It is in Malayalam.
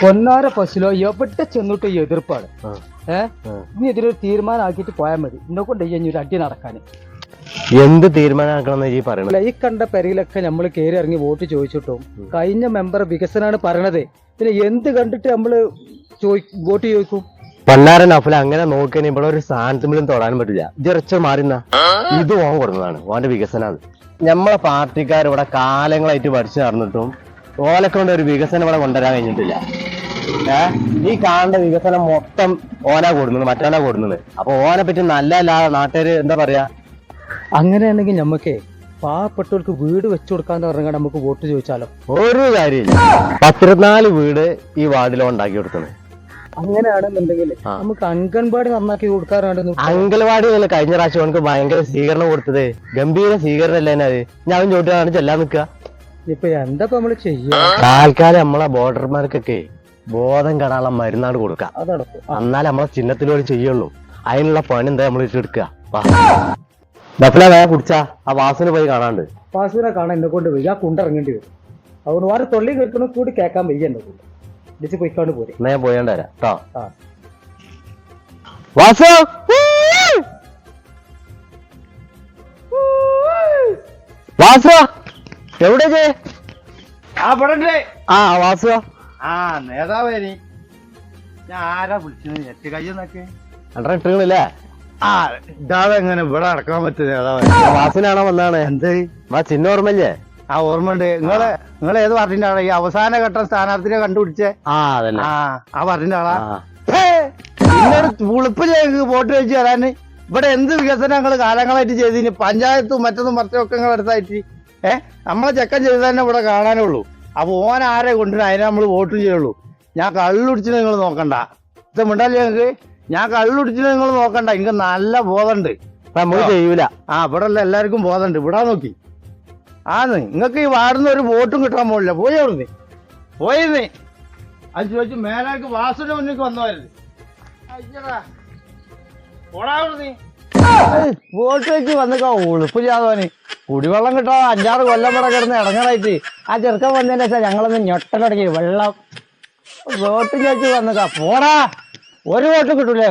പൊന്നാര പശുലോ എവിടെ ചെന്നിട്ട് ഈ എതിർപ്പാണ്. ഏഹ് ഇനി ഇതിലൊരു നീ ആക്കിയിട്ട് തീരുമാനമാക്കിയിട്ട് പോയാൽ മതി. എന്നെ കൊണ്ട് ഈ ഒരു അടി നടക്കാൻ എന്ത് തീരുമാനമാക്കണം ഈ പറയുന്നത് അല്ല ഈ കണ്ട പെരയിലൊക്കെ നമ്മൾ കയറി ഇറങ്ങി വോട്ട് ചോദിച്ചിട്ടും കഴിഞ്ഞ മെമ്പർ വികസനാണ് പറയണത്. പിന്നെ എന്ത് കണ്ടിട്ട് നമ്മൾ വോട്ട് ചോദിക്കും? പണ്ടാരൻ അഫല അങ്ങനെ നോക്കിയാൽ ഇവിടെ ഒരു സ്ഥാനത്തുമ്പോഴും തൊടാനും പറ്റില്ല. ഇറച്ച മാറിന്ന ഇത് ഓൻ കൊടുക്കുന്നതാണ് ഓന്റെ വികസനം നമ്മളെ പാർട്ടിക്കാർ ഇവിടെ കാലങ്ങളായിട്ട് പഠിച്ചു നടന്നിട്ടും ഓലെ കൊണ്ട് ഒരു വികസനം ഇവിടെ കൊണ്ടുവരാൻ കഴിഞ്ഞിട്ടില്ല. ഈ കാണേണ്ട വികസനം മൊത്തം ഓനാ കൂടുന്നത് മറ്റോനാ കൂടുന്നത്. അപ്പൊ ഓനെ പറ്റി നല്ല അല്ലാതെ നാട്ടുകാര് എന്താ പറയാ? അങ്ങനെയാണെങ്കിൽ നമുക്ക് പാവപ്പെട്ടവർക്ക് വീട് വെച്ചു കൊടുക്കാന്ന് പറഞ്ഞാൽ നമുക്ക് വോട്ട് ചോദിച്ചാലോ? ഒരു കാര്യമില്ല. പത്തിരുപത്തിനാല് വീട് ഈ വാർഡിലോ ഉണ്ടാക്കി കൊടുക്കുന്നത്. അങ്ങനെയാണെന്നുണ്ടെങ്കിൽ നമുക്ക് അംഗൻവാടി നന്നാക്കി കൊടുക്കാറുണ്ട്. മുതൽ കഴിഞ്ഞ പ്രാവശ്യം ഭയങ്കര സ്വീകരണം കൊടുത്തത്. ഗംഭീര സ്വീകരണം അല്ലേ ഞാൻ ചോദിച്ചാണ് ചെല്ലാൻ നിൽക്കുക. ഇപ്പൊ എന്താ നമ്മൾ ചെയ്യാ? താൽക്കാലം നമ്മളെ ബോർഡർമാർക്കൊക്കെ ബോധം കടാനുള്ള മരുന്നാട് കൊടുക്കാം. അതടക്കും എന്നാലേ നമ്മളെ ചിഹ്നത്തിലൂടെ ചെയ്യുള്ളൂ. അതിനുള്ള പണി എന്താ നമ്മൾ എടുക്കുക ഡഫല വേഗം കുടിച്ചാ. ആ വാസന പോയി കാണാണ്ട്. പാസുവിനെ കാണാൻ എന്നെ കൊണ്ട് വയ്യ. കുണ്ടിറങ്ങേണ്ടി വരും. അതുകൊണ്ട് വേറെ തൊള്ളി കേൾക്കണ കൂടി കേൾക്കാൻ വയ്യ എന്നെ കൊണ്ട്. ഇടിച്ച് പോയിക്കാണ്ട് പോരെ. എന്നാ ഞാൻ പോയാണ്ട് വരാം കേട്ടോ. വാസു! വാസു! എവിടെ ആ പടണ്ടേ ആ വാസു ആ നേതാവേനി ഞാൻ ആരാ വിളിച്ചത്? നെറ്റ് കയ്യെന്നൊക്കെ അണ്ടറ ഇട്ടുകളില്ലേ ആ ഇതാതെ എങ്ങനെ ഇവിടെ അടക്കാൻ പറ്റും നേതാവ്? വാസിനാണോ വന്നാണ് എന്ത്? വാ ചിന്ന ഓർമ്മല്ലേ ആ ഓർമ്മയുണ്ട്. നിങ്ങൾ നിങ്ങൾ ഏത് പാർട്ടിന്റെ ആളാ? ഈ അവസാന ഘട്ട സ്ഥാനാർത്ഥിനെ കണ്ടുപിടിച്ചേ? ആ അതന്നെ. ആ ആ പാർട്ടിന്റെ ആളാ? ഇന്നൊരു ഉളുപ്പിലേക്ക് വോട്ട് കഴിച്ച് തരാന് ഇവിടെ എന്ത് വികസനം ഞങ്ങൾ കാലങ്ങളായിട്ട് ചെയ്തിന്? പഞ്ചായത്തും മറ്റൊന്നും മറ്റൊക്കെ നിങ്ങൾ അടുത്തായിട്ട് ഏ? നമ്മളെ ചെക്കൻ ചെയ്ത് തന്നെ ഇവിടെ കാണാനുള്ളൂ അപ്പൊ ഓൻ ആരെ കൊണ്ടുവരും? അതിനെ നമ്മൾ വോട്ട് ചെയ്യുള്ളൂ. ഞാൻ കള്ളുടിച്ചിന് നിങ്ങൾ നോക്കണ്ട. ഇത് മിണ്ടല്ലേ നിങ്ങൾക്ക് ഞാൻ കള്ളുടിച്ചിന് നിങ്ങൾ നോക്കണ്ട. എനിക്ക് നല്ല ബോധമുണ്ട്. അപ്പൊ നമ്മൾ ചെയ്യൂല. ആ ഇവിടെ ഉള്ള എല്ലാവർക്കും ബോധമുണ്ട്. ഇവിടെ നോക്കി. ആന്ന്. നിങ്ങൾക്ക് ഈ വാടുന്ന ഒരു വോട്ടും കിട്ടാൻ പോലില്ല പോയി അവിടുന്ന്. പോയിന്ന് അത് ചോദിച്ചു മേലേക്ക് വാസുവിന്റെ മുന്നിൽ വന്നു അയ്യടാ പോടാ അവിടുന്ന്. ഏയ്, വന്നിക്കോ ഉളുപ്പ് വന്നിക്കാ ഉളുപ്പില്ലാതവന്. കുടിവെള്ളം കിട്ടാ അഞ്ചാറ് കൊല്ലം ഇവിടെ കിടന്ന് ഇടങ്ങറായിട്ട് ആ ചെറുക്കൻ വന്നതിന് വെച്ചാൽ ഞങ്ങളൊന്ന് ഞൊട്ടലടങ്ങി വെള്ളം വോട്ട് ചോദിച്ചു വന്നിക്കാ. പോടാ ഒരു വോട്ട് കിട്ടൂല